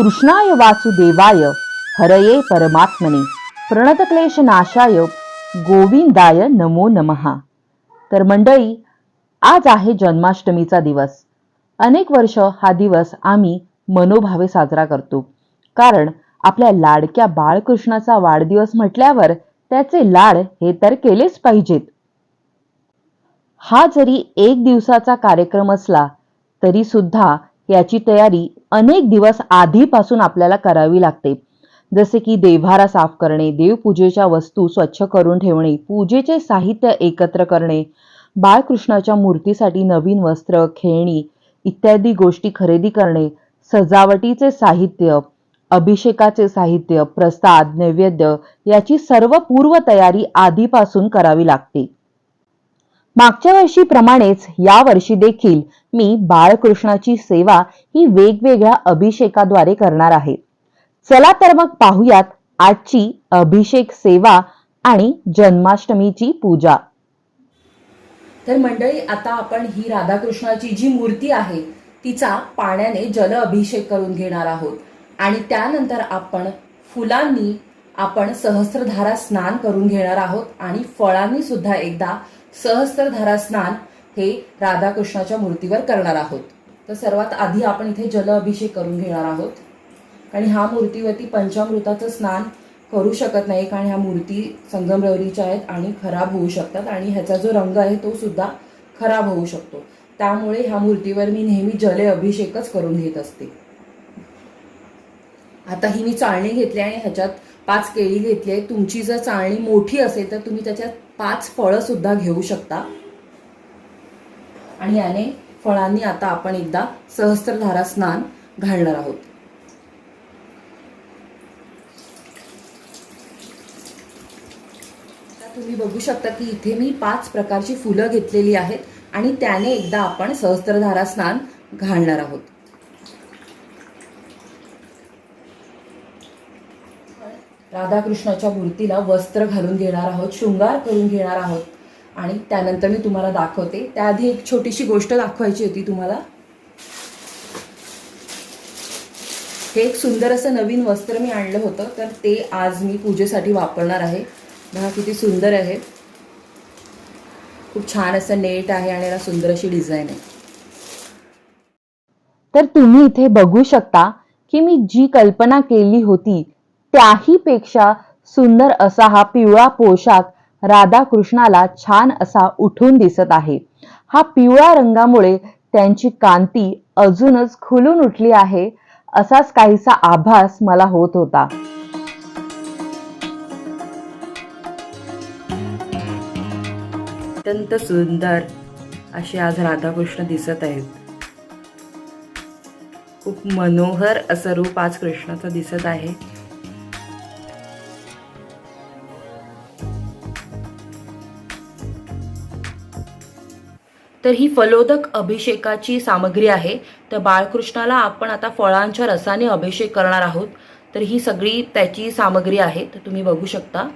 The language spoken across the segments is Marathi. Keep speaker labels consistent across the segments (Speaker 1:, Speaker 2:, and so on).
Speaker 1: कृष्णाय वासुदेवाय हरये परमात्मने. प्रणतक्लेशनाशाय गोविंदाय नमो नमहा तर मंडळी आज आहे जन्माष्टमीचा दिवस. अनेक वर्ष हा दिवस आम्ही मनोभावे साजरा करतो. कारण आपल्या लाडक्या बाळकृष्णाचा वाढदिवस म्हटल्यावर त्याचे लाड हे तर केलेच पाहिजेत. हा जरी एक दिवसाचा कार्यक्रम असला तरी सुद्धा याची तयारी अनेक दिवस आधीपासून आपल्याला करावी लागते. जसे की देव्हारा साफ करणे देवपूजेच्या वस्तू स्वच्छ करून ठेवणे पूजेचे साहित्य एकत्र करणे बाळकृष्णाच्या मूर्तीसाठी नवीन वस्त्र खेळणी इत्यादी गोष्टी खरेदी करणे सजावटीचे साहित्य अभिषेकाचे साहित्य प्रसाद नैवेद्य याची सर्व पूर्व तयारी आधीपासून करावी लागते. मागच्या वर्षीप्रमाणेच या वर्षी देखील मी बाळकृष्णाची सेवा ही वेगवेगळ्या अभिषेकाद्वारे करणार आहे. चला तर मग पाहूयात आजची अभिषेक सेवा आणि जन्माष्टमीची पूजा.
Speaker 2: तर मंडळी आता आपण ही राधाकृष्णाची जी मूर्ती आहे तिचा पाण्याने जल अभिषेक करून घेणार आहोत. आणि त्यानंतर आपण फुलांनी आपण सहस्त्रधारा स्नान करून घेणार आहोत आणि फळांनी सुद्धा एकदा सहस्त्रधारा स्नान हे राधाकृष्णाच्या मूर्तीवर करणार आहोत. तर सर्वात आधी आपण इथे जल अभिषेक करून घेणार आहोत. आणि ह्या मूर्तीवरती पंचामृताचं स्नान करू शकत नाही कारण ह्या मूर्ती संगमरवरीच्या आहेत आणि खराब होऊ शकतात आणि ह्याचा जो रंग आहे तो सुद्धा खराब होऊ शकतो. त्यामुळे ह्या मूर्तीवर मी नेहमी जले अभिषेकच करून घेत असते. आता ही मी चाळणी घेतली आणि ह्याच्यात पाच केळी घेतली आहे तुमची जर चाळणी मोठी असेल तर तुम्ही त्याच्यात पाच फळं सुद्धा घेऊ शकता. आणि याने फळांनी आता आपण एकदा सहस्त्रधारा स्नान घालणार आहोत. तुम्ही बघू शकता की इथे मी पाच प्रकारची फुलं घेतलेली आहेत आणि त्याने एकदा आपण सहस्त्रधारा स्नान घालणार आहोत. राधाकृष्णाच्या मूर्तीला वस्त्र घालून घेणार आहोत शृंगार करून घेणार आहोत. आणि त्यानंतर मी तुम्हाला दाखवते. त्याआधी एक छोटीशी गोष्ट दाखवायची होती तुम्हाला. हे एक सुंदर असं नवीन वस्त्र मी आणलं होतं तर ते आज मी पूजेसाठी वापरणार आहे. बघा किती सुंदर आहे. खूप छान असं नेट आहे आणि याला सुंदर अशी डिझाईन आहे.
Speaker 1: तर तुम्ही इथे बघू शकता की मी जी कल्पना केली होती त्याही पेक्षा सुंदर असा हा पिवळा पोशाख राधाकृष्णाला छान असा उठून दिसत आहे. हा पिवळा रंगामुळे त्यांची कांती अजूनच खुलून उठली आहे असाच काहीसा आभास मला होत होता.
Speaker 2: अत्यंत सुंदर असे आज राधाकृष्ण दिसत आहेत. खूप मनोहर असं रूप आज कृष्णाचं दिसत आहे. तर ही फलोदक अभिषेकाची सामग्री आहे. तर बाळकृष्णाला आपण आता फळांच्या रसाने अभिषेक करणार आहोत. तर ही सगळी त्याची सामग्री आहे. तर तुम्ही बघू शकता.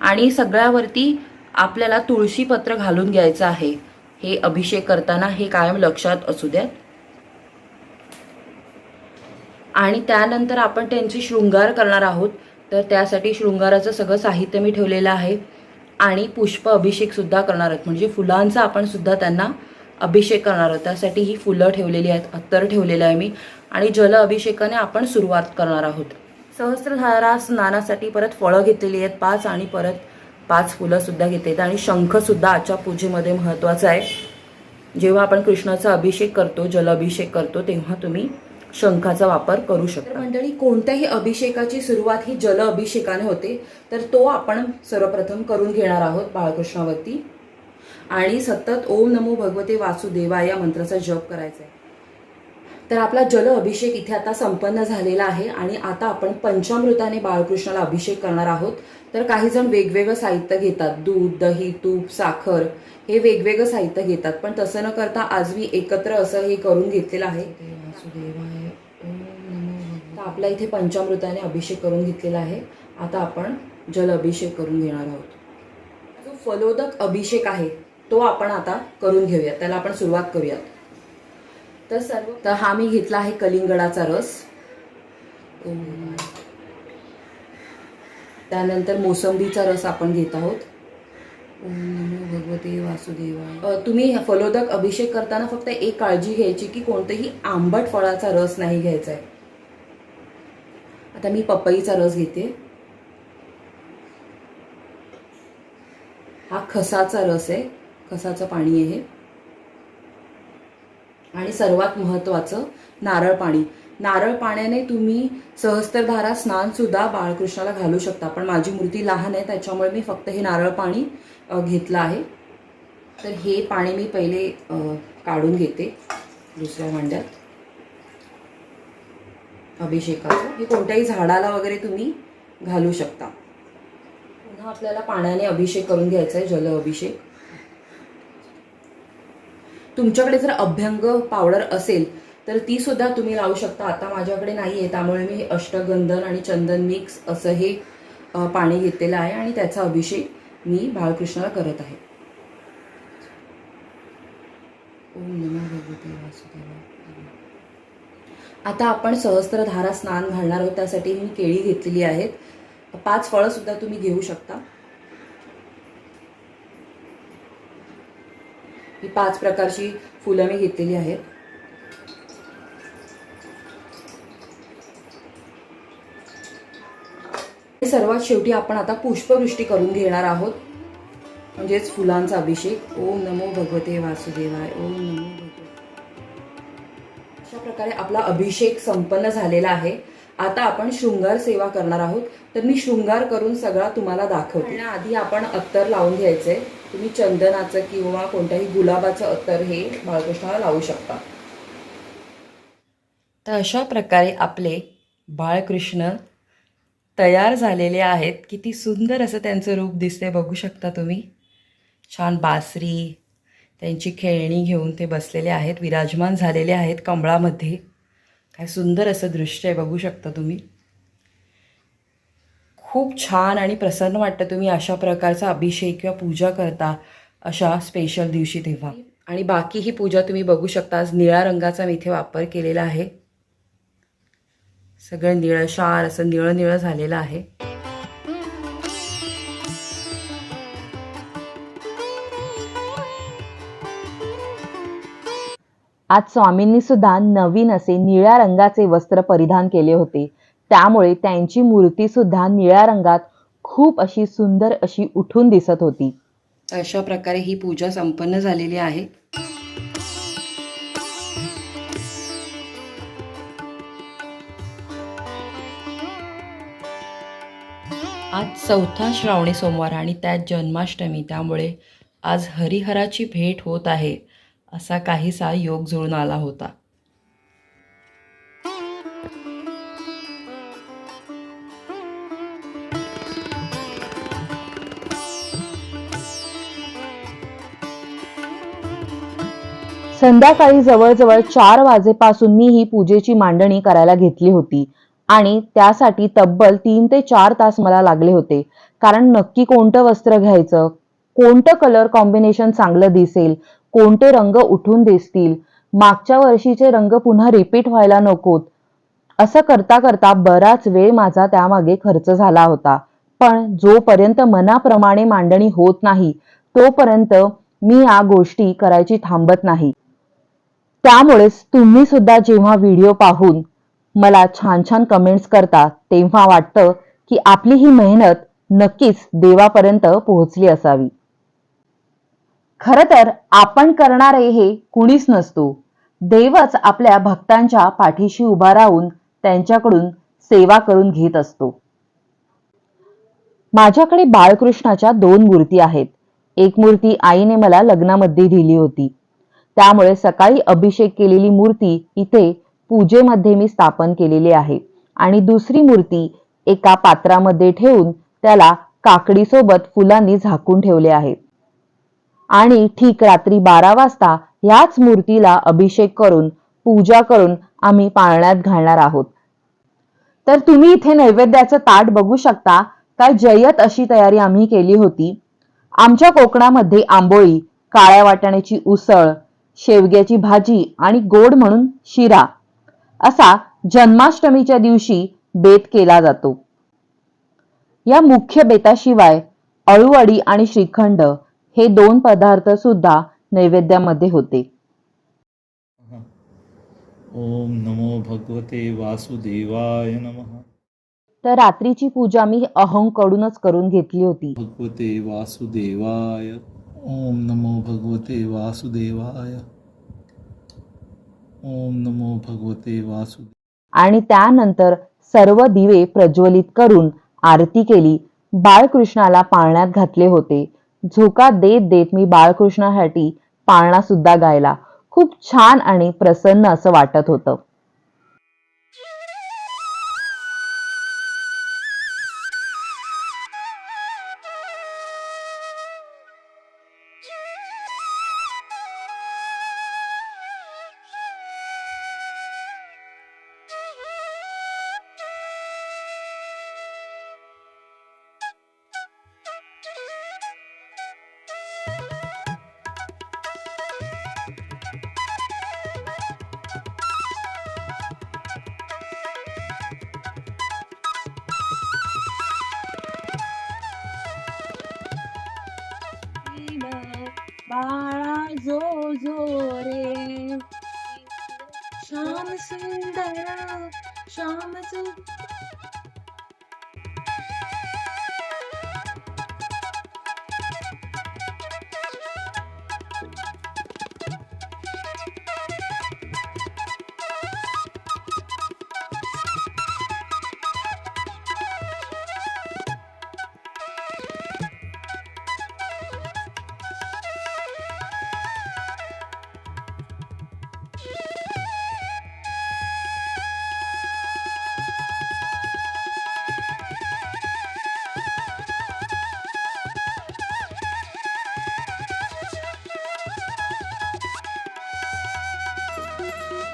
Speaker 2: आणि सगळ्यावरती आपल्याला तुळशीपत्र घालून घ्यायचं आहे. हे अभिषेक करताना हे कायम लक्षात असू द्यात आणि त्यानंतर आपण त्यांची शृंगार करणार आहोत. तर त्यासाठी शृंगाराचं सगळं साहित्य मी ठेवलेलं आहे. आणि पुष्प अभिषेकसुद्धा करणार आहोत. म्हणजे फुलांचा आपण सुद्धा त्यांना अभिषेक करणार आहोत. त्यासाठी ही फुलं ठेवलेली आहेत अत्तर ठेवलेलं आहे मी. आणि जल अभिषेकाने आपण सुरुवात करणार आहोत. सहस्त्रधारा स्नानासाठी परत फळं घेतलेली आहेत पाच आणि परत पाच फुलंसुद्धा घेतली आहेत. आणि शंखसुद्धा आजच्या पूजेमध्ये महत्त्वाचा आहे. जेव्हा आपण कृष्णाचा अभिषेक करतो जल अभिषेक करतो तेव्हा तुम्ही शंखाचा वापर करू शकता मंडळी कोणत्याही अभिषेकाची सुरुवात ही जल अभिषेकाने होते तर तो आपण सर्वप्रथम करून घेणार आहोत बाळकृष्णावरती. आणि सतत ओम नमो भगवते वासुदेवा या मंत्राचा जप करायचा आहे. तर आपला जल अभिषेक इथे आता संपन्न झालेला आहे आणि आता आपण पंचामृताने बाळकृष्णाला अभिषेक करणार आहोत. तर काही जण वेगवेगळं साहित्य घेतात दूध दही तूप साखर हे वेगवेगळं साहित्य घेतात. पण तसं न करता आज मी एकत्र असं हे करून घेतलेलं आहे. आपला इथे पंचामृताने अभिषेक करून घेतलेला आहे. आता आपण जल अभिषेक करून घेणार आहोत. जो फलोदक अभिषेक आहे तो आपण आता करून घेऊया. त्याला आपण सुरुवात करूयात. तर सर्व तर हा मी घेतला आहे कलिंगडाचा रस.
Speaker 3: त्यानंतर मोसंबीचा रस आपण घेत आहोत. भगवते वासुदेवाय. अ, तुम्ही फलोदक अभिषेक करताना फक्त एक काळजी घ्यायची की कोणतेही आंबट फळाचा रस नाही घ्यायचा आहे आता मी पपईचा रस घेते. हा खसाचा रस आहे. खसाचं पाणी आहे. हे. आणि सर्वात महत्त्वाचं नारळ पाणी. नारळ पाण्याने तुम्ही सहस्त्रधारा स्नान सुद्धा बाळकृष्णाला घालू शकता. पण माझी मूर्ती लहान आहे त्याच्यामुळे मी फक्त हे नारळ पाणी घेतलं आहे. तर हे पाणी मी पहिले काढून घेते दुसऱ्या भांड्यात. अभिषेकाचं. हे कोणत्याही झाडाला वगैरे तुम्ही घालू शकता. पुन्हा आपल्याला पाण्याने अभिषेक करून घ्यायचा आहे जल अभिषेक. तुमच्याकडे जर अभ्यंग पावडर असेल तर ती सुद्धा तुम्ही लावू शकता. आता माझ्याकडे नाही आहे त्यामुळे मी हे अष्टगंधन आणि चंदन मिक्स असं हे पाणी घेतलेलं आहे आणि त्याचा अभिषेक मी बाळकृष्णाला करत आहे. ओम नमो भगवते वासुदेवाय. आता आपण सहस्त्रधारा स्नान घालणार आहोत त्यासाठी मी केळी घेतलेली आहेत. पाच फळं सुद्धा तुम्ही घेऊ शकता. ही पाच प्रकारची फुलं मी घेतलेली आहेत. सर्वात शेवटी आपण आता पुष्पवृष्टी करून घेणार आहोत. म्हणजेच फुलांचा अभिषेक. ओम नमो भगवते वासुदेवाय. ओम नमो भगवते प्रकारे आपला अभिषेक संपन्न झालेला आहे. आता आपण शृंगार सेवा करणार आहोत. तर मी शृंगार करून सगळा तुम्हाला दाखवते. आधी आपण अत्तर लावून घ्यायचंय तुम्ही चंदनाचं किंवा कोणत्याही गुलाबाचं अत्तर हे बाळकृष्णाला लावू शकता. तर अशा प्रकारे आपले बाळकृष्ण तयार झालेले आहेत. किती सुंदर असं त्यांचं रूप दिसते बघू शकता तुम्ही. छान बासरी त्यांची खेळणी घेऊन ते बसलेले आहेत विराजमान झालेले आहेत कमळामध्ये. काय सुंदर असं दृश्य आहे बघू शकता तुम्ही. खूप छान आणि प्रसन्न वाटतं तुम्ही अशा प्रकारचा अभिषेक किंवा पूजा करता अशा स्पेशल दिवशी तेव्हा. आणि बाकी ही पूजा तुम्ही बघू शकता आज निळ्या रंगाचा मी इथे वापर केलेला आहे. सगळं निळशार असं निळं निळं झालेलं आहे.
Speaker 2: आज स्वामींनी सुद्धा नवीन असे निळ्या रंगाचे वस्त्र परिधान केले होते. त्यामुळे त्यांची मूर्ती सुद्धा निळ्या रंगात खूप अशी सुंदर अशी उठून दिसत होती.
Speaker 3: अशा प्रकारे ही पूजा संपन्न झालेली आहे. आज चौथा श्रावणी सोमवार आणि त्यात जन्माष्टमी त्यामुळे आज हरिहराची भेट होत आहे. असा काहीसा योग जुळून आला होता.
Speaker 2: संध्याकाळी जवळजवळ चार वाजेपासून मी ही पूजेची मांडणी करायला घेतली होती आणि त्यासाठी तब्बल तीन ते चार तास मला लागले होते. कारण नक्की कोणतं वस्त्र घ्यायचं कोणतं कलर कॉम्बिनेशन चांगलं दिसेल कोणते रंग उठून दिसतील? मागच्या वर्षीचे रंग पुन्हा रिपीट व्हायला नकोत. असं करता करता बराच वेळ माझा त्यामागे खर्च झाला होता. पण जोपर्यंत मनाप्रमाणे मांडणी होत नाही तोपर्यंत मी या गोष्टी करायची थांबत नाही. त्यामुळेच तुम्ही सुद्धा जेव्हा व्हिडिओ पाहून मला छान छान कमेंट्स करता तेव्हा वाटतं की आपली ही मेहनत नक्कीच देवापर्यंत पोहोचली असावी. खर तर आपण करणारे हे कुणीच नसतो. देवच आपल्या भक्तांच्या पाठीशी उभा राहून त्यांच्याकडून सेवा करून घेत असतो. माझ्याकडे बाळकृष्णाच्या दोन मूर्ती आहेत. एक मूर्ती आईने मला लग्नामध्ये दिली होती. त्यामुळे सकाळी अभिषेक केलेली मूर्ती इथे पूजेमध्ये मी स्थापन केलेली आहे. आणि दुसरी मूर्ती एका पात्रामध्ये ठेवून त्याला काकडीसोबत फुलांनी झाकून ठेवले आहे. आणि ठीक रात्री बारा वाजता याच मूर्तीला अभिषेक करून पूजा करून आम्ही पाळण्यात घालणार आहोत. तर तुम्ही इथे नैवेद्याचं ताट बघू शकता. काय जयत अशी तयारी आम्ही केली होती. आमच्या कोकणामध्ये आंबोळी काळ्या वाटाण्याची उसळ शेवग्याची भाजी आणि गोड म्हणून शिरा असा जन्माष्टमीच्या दिवशी बेत केला जातो. या मुख्य बेताशिवाय अळूवडी आणि श्रीखंड हे दोन पदार्थ सुद्धा नैवेद्यामध्ये होते.
Speaker 4: ओम नमो भगवते वासुदेवाय नमः.
Speaker 2: तर रात्रीची पूजा मी अहंकडूनच करून घेतली होती.
Speaker 4: भगवते वासुदेवाय. ओम नमो भगवते वासुदेवाय. ओम नमो भगवते वासुदेव
Speaker 2: आणि त्यानंतर सर्व दिवे प्रज्वलित करून आरती केली. बाळकृष्णाला पाळण्यात घातले होते. झोका देत देत मी बाळकृष्णासाठी पाळणा सुद्धा गायला. खूप छान आणि प्रसन्न असं वाटत होतं.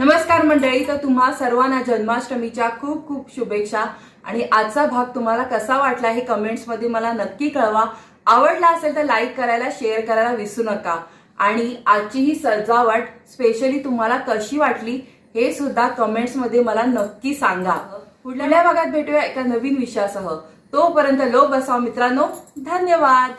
Speaker 5: नमस्कार मंडळी तर तुम्हा सर्वांना जन्माष्टमीच्या खूप खूप शुभेच्छा. आणि आजचा भाग तुम्हाला कसा वाटला हे कमेंट्समध्ये मला नक्की कळवा. आवडला असेल तर लाईक करायला शेअर करायला विसरू नका. आणि आजची ही सजावट स्पेशली तुम्हाला कशी वाटली हे सुद्धा कमेंट्समध्ये मला नक्की सांगा. पुढल्या भागात भेटूया एका नवीन विषयासह. तोपर्यंत लो बसाव मित्रांनो. धन्यवाद!